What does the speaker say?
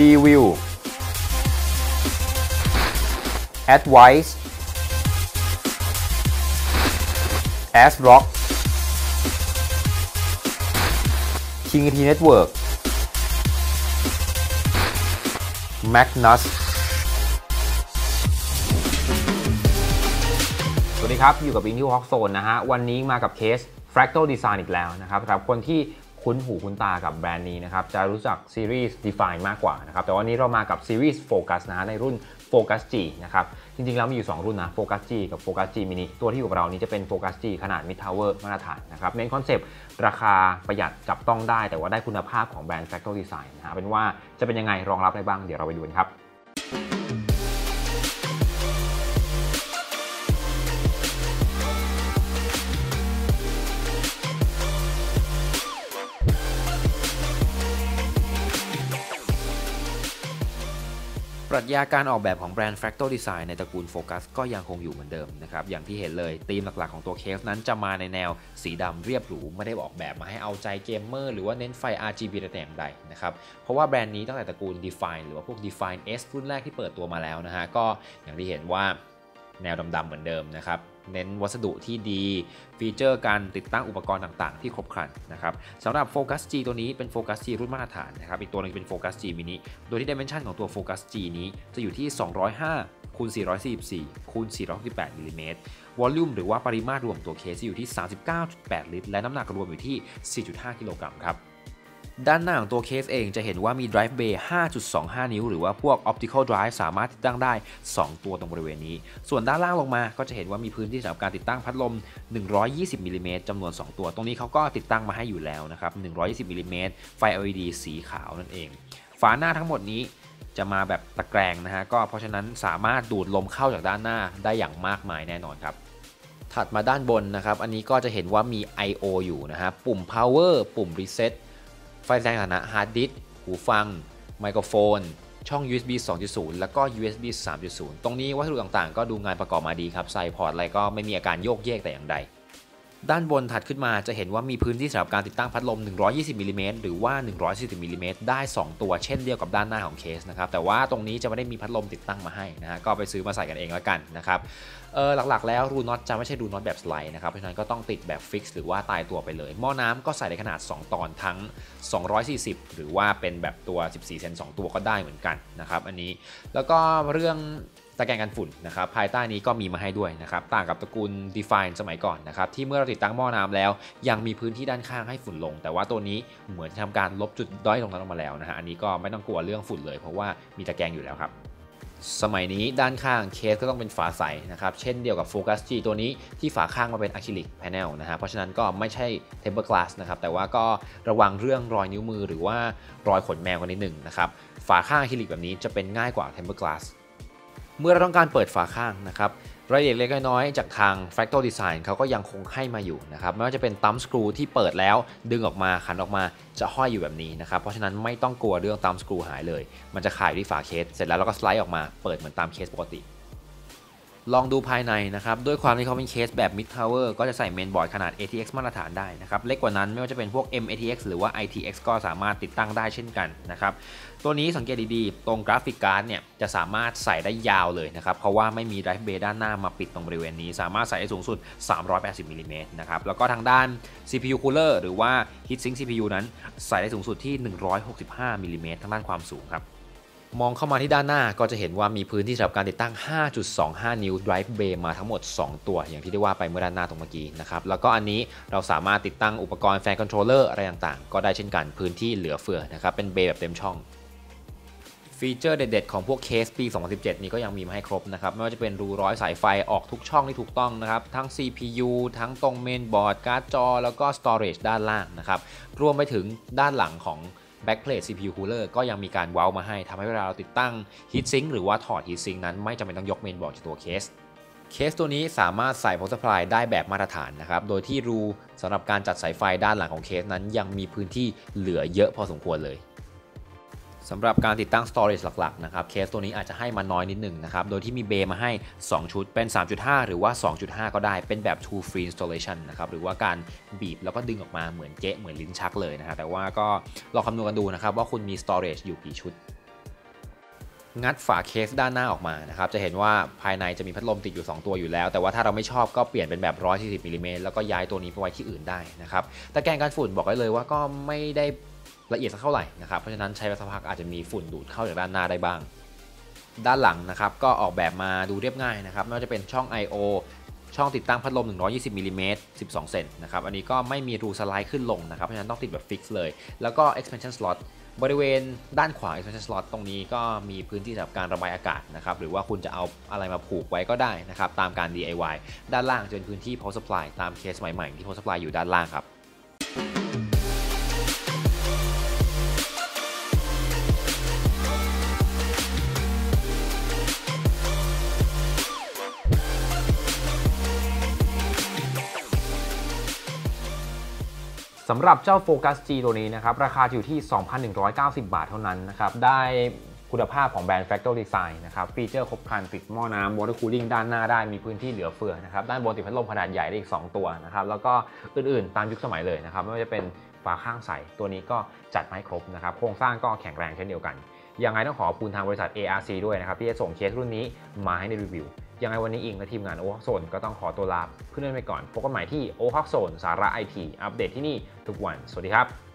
G-View Advice ASRock King T Network Magnus สวัสดีครับ อยู่กับ i n t ว Hawk Zone นะฮะ วันนี้มากับเคส Fractal Design อีกแล้วนะครับสำหรับคนที่ คุ้นหูคุ้นตากับแบรนด์นี้นะครับ จะรู้จักซีรีส์ Define มากกว่านะครับ แต่วันนี้เรามากับซีรีส์ Focus นะในรุ่น Focus G นะครับ จริงๆ แล้วมีอยู่ 2 รุ่นนะ Focus G กับ Focus G Mini ตัวที่อยู่กับเรานี้จะเป็น Focus G ขนาด Mid Tower มาตรฐานนะครับ เน้นคอนเซปต์ราคาประหยัดจับต้องได้ แต่ว่าได้คุณภาพของแบรนด์ Fractal Design นะฮะเป็นว่าจะเป็นยังไงรองรับได้บ้างเดี๋ยวเราไปดูกันครับ ปรัชญาการออกแบบของแบรนด์ Fractal Design ในตระกูลโฟกัสก็ยังคงอยู่เหมือนเดิมนะครับ อย่างที่เห็นเลยธีมหลักๆของตัวเคสนั้นจะมาในแนวสีดำเรียบหรู ไม่ได้ออกแบบมาให้เอาใจเกมเมอร์หรือว่าเน้นไฟ RGB แต่อย่างใดนะครับ เพราะว่าแบรนด์นี้ตั้งแต่ตระกูล Define หรือว่าพวก Define S รุ่นแรกที่เปิดตัวมาแล้วนะฮะ ก็อย่างที่เห็นว่า แนวดำๆเหมือนเดิมนะครับ เน้นวัสดุที่ดีฟีเจอร์การติดตั้งอุปกรณ์ต่างๆ ที่ครบครันนะครับสำหรับ Focus G ตัวนี้เป็น Focus G รุ่นมาตรฐานนะครับอีกตัวหนึงเป็น Focus G mini โดยที่ dimension ของตัว Focus G นี้จะอยู่ที่ 205คูณ444คูณ468มิลลิเมตรวอลลุ่มหรือว่าปริมาตรรวมตัวเคสอยู่ที่ 39.8 ลิตร และน้ำหนักรวมอยู่ที่ 4.5 กิโลกรัมครับ ด้านหน้าของตัวเคสเองจะเห็นว่ามี drive bay 5.25 นิ้ว หรือว่าพวก optical drive สามารถติดตั้งได้ 2 ตัวตรงบริเวณนี้ ส่วนด้านล่างลงมาก็จะเห็นว่ามีพื้นที่สำหรับการติดตั้งพัดลม 120มิลลิเมตรจำนวน 2 ตัว ตรงนี้เขาก็ติดตั้งมาให้อยู่แล้วนะครับ 120มิลลิเมตรไฟ LED สีขาวนั่นเอง ฝาหน้าทั้งหมดนี้จะมาแบบตะแกรงนะฮะ ก็เพราะฉะนั้นสามารถดูดลมเข้าจากด้านหน้าได้อย่างมากมายแน่นอนครับถัดมาด้านบนนะครับ อันนี้ก็จะเห็นว่ามี I/O อยู่นะฮะ ปุ่ม power ปุ่ม reset ไฟแสดงฐานะฮาร์ดดิสก์หูฟัง ไมโครโฟน ช่อง USB 2.0 แล้วก็ USB 3.0 ตรงนี้วัสดุต่างๆ ก็ดูงานประกอบมาดีครับ ใส่พอร์ตอะไรก็ไม่มีอาการโยกเยกแต่อย่างใด ด้านบนถัดขึ้นมาจะเห็นว่ามีพื้นที่สำหรับการติดตั้งพัดลม 120มิลลิเมตรหรือว่า 140มิลลิเมตรได้ 2 ตัวเช่นเดียวกับด้านหน้าของเคสนะครับแต่ว่าตรงนี้จะไม่ได้มีพัดลมติดตั้งมาให้นะฮะก็ไปซื้อมาใส่กันเองแล้วกันนะครับเออหลักๆ แล้วรูน็อตจะไม่ใช่รูน็อตแบบสไลด์นะครับเพราะฉะนั้นก็ต้องติดแบบฟิกซ์หรือว่าตายตัวไปเลย หม้อน้ำก็ใส่ในขนาด 2 ตอนทั้ง 240 หรือว่าเป็นแบบตัว 14 เซน2ตัวก็ได้เหมือนกันนะครับอันนี้แล้วก็เรื่อง ตะแกรงกันฝุ่นนะครับภายใต้นี้ก็มีมาให้ด้วยนะครับต่างกับตระกูล Define สมัยก่อนนะครับที่เมื่อเราติดตั้งหม้อน้ำแล้ว ยังมีพื้นที่ด้านข้างให้ฝุ่นลง แต่ว่าตัวนี้เหมือนทำการลบจุดด้อยตรงนั้นออกมาแล้วนะฮะอันนี้ก็ไม่ต้องกลัวเรื่องฝุ่นเลย เพราะว่ามีตะแกรงอยู่แล้วครับสมัยนี้ด้านข้างเคสก็ต้องเป็นฝาใสนะครับ เช่นเดียวกับ Focus G ตัวนี้ที่ฝาข้างมาเป็นอะคริลิกแพนเนนะฮะเพราะฉะนั้นก็ไม่ใช่ Temper Glass นะครับแต่ว่าก็ระวังเรื่องรอยนิ้วมือหรือว่ารอยขนแมวกันนิดหนึ่งนะครับฝาข้างอะคริลิกแบบนี้จะเป็นง่ายกว่า Temper Glass เมื่อเราต้องการเปิดฝาข้างนะครับรายละเอียดเล็กน้อยจากทาง Fractal Design เขาก็ยังคงให้มาอยู่นะครับไม่ว่าจะเป็นตัมสกรูที่เปิดแล้ว ดึงออกมาขันออกมาจะห้อยอยู่แบบนี้นะครับเพราะฉะนั้นไม่ต้องกลัวเรื่องตัมสกรูหายเลย มันจะขายที่ฝาเคสเสร็จแล้วเราก็สไลด์ออกมาเปิดเหมือนตามเคสปกติ ลองดูภายในนะครับ ด้วยความที่เขาเป็นเคสแบบ Mid Tower ก็จะใส่เมนบอร์ดขนาด ATX มาตรฐานได้นะครับ เล็กกว่านั้นไม่ว่าจะเป็นพวก MATX หรือว่า ITX ก็สามารถติดตั้งได้เช่นกันนะครับ ตัวนี้สังเกตดีๆ ตรงกราฟิกการ์ดเนี่ย จะสามารถใส่ได้ยาวเลยนะครับ เพราะว่าไม่มี Drive Bay ด้านหน้ามาปิดตรงบริเวณนี้ สามารถใส่ได้สูงสุด 380มิลลิเมตรนะครับ แล้วก็ทางด้าน CPU Cooler หรือว่า Heatsink CPU นั้นใส่ได้สูงสุดที่ 165มิลลิเมตรทางด้านความสูงครับ มองเข้ามาที่ด้านหน้าก็จะเห็นว่ามีพื้นที่สำหรับการติดตั้ง 5.25 นิ้ว Drive Bay มาทั้งหมด 2 ตัว อย่างที่ได้ว่าไปเมื่อด้านหน้าตรงเมื่อกี้นะครับ แล้วก็อันนี้เราสามารถติดตั้งอุปกรณ์แฟนคอนโทรลเลอร์อะไรต่างๆ ก็ได้เช่นกันพื้นที่เหลือเฟือนะครับ เป็นเบย์แบบเต็มช่องฟีเจอร์เด็ดๆ ของพวกเคสปี 2017 นี้ก็ยังมีมาให้ครบนะครับ ไม่ว่าจะเป็นรูร้อยสายไฟออกทุกช่องที่ถูกต้องนะครับ ทั้ง CPU ทั้งตรงเมนบอร์ดการ์ดจอ แล้วก็ storage ด้านล่างนะครับ รวมไปถึงด้านหลังของ backplate CPU cooler ก็ยังมีการเว้ามาให้ทำให้เวลาเราติดตั้ง heatsink หรือว่าถอด heatsink นั้นไม่จำเป็นต้องยกเมนบอร์ดจากตัวเคสเคสตัวนี้สามารถใส่ power supply ได้แบบมาตรฐานนะครับ โดยที่รูสำหรับการจัดสายไฟด้านหลังของเคสนั้นยังมีพื้นที่เหลือเยอะพอสมควรเลย สำหรับการติดตั้ง storage หลักๆนะครับเคสตัวนี้อาจจะให้มาน้อยนิดหนึ่งนะครับ โดยที่มีเบย์มาให้ 2 ชุดเป็น 3.5 หรือว่า 2.5 ก็ได้เป็นแบบ two free installation นะครับหรือว่าการบีบแล้วก็ดึงออกมาเหมือนเก๊ะเหมือนลิ้นชักเลยนะฮะแต่ว่าก็ลองคำนวณกันดูนะครับว่าคุณมี storage อยู่กี่ชุดงัดฝาเคสด้านหน้าออกมานะครับจะเห็นว่าภายในจะมีพัดลมติดอยู่ 2 ตัวอยู่แล้ว แต่ว่าถ้าเราไม่ชอบก็เปลี่ยนเป็นแบบ 140มิลลิเมตรแล้วก็ย้ายตัวนี้ไปไว้ที่อื่นได้นะครับตะแกรงกันฝุ่นบอกได้เลยว่าก็ไม่ได้ ละเอียดสักเท่าไหร่นะครับเพราะฉะนั้นใช้ไปสักพักอาจจะมีฝุ่นดูดเข้าจากด้านหน้าได้บ้าง ด้านหลังนะครับก็ออกแบบมาดูเรียบง่ายนะครับไม่ว่าจะเป็นช่อง I/O ช่องติดตั้งพัดลม 120มิลลิเมตร12 เซนนะครับ อันนี้ก็ไม่มีรูสไลด์ขึ้นลงนะครับ เพราะฉะนั้นต้องติดแบบฟิกซ์เลย แล้วก็ expansion slot บริเวณด้านขวา expansion slot ตรงนี้ก็มีพื้นที่สำหรับการระบายอากาศนะครับ หรือว่าคุณจะเอาอะไรมาผูกไว้ก็ได้นะครับ ตามการ DIY ด้านล่างจะเป็นพื้นที่ power supply ตามเคสใหม่ๆ ที่ power supply อยู่ด้านล่างครับ สำหรับเจ้า Focus G ตัวนี้นะครับ ราคาอยู่ที่ 2,190 บาทเท่านั้นนะครับ ได้คุณภาพของแบรนด์ Fractal Design นะครับ ฟีเจอร์ครบครันติดหม้อน้ำ water cooling ด้านหน้าได้ มีพื้นที่เหลือเฟือนะครับ ด้านบนติดพัดลมขนาดใหญ่ได้อีก 2 ตัวนะครับ แล้วก็อื่นๆ ตามยุคสมัยเลยนะครับ ไม่ว่าจะเป็นฝาข้างใส ตัวนี้ก็จัดไมาให้ครบนะครับ โครงสร้างก็แข็งแรงเช่นเดียวกัน ยังไงต้องขอขอบคุณทางบริษัท ARC ด้วยนะครับที่จะส่งเคสรุ่นนี้มาให้ในรีวิว ยังไงวันนี้อิงและทีมงานโอฮอกโซนก็ต้องขอตัวลาเพื่อนๆไปก่อนพบกันใหม่ที่โอฮอกโซนสาระไอทีอัปเดตที่นี่ทุกวัน สวัสดีครับ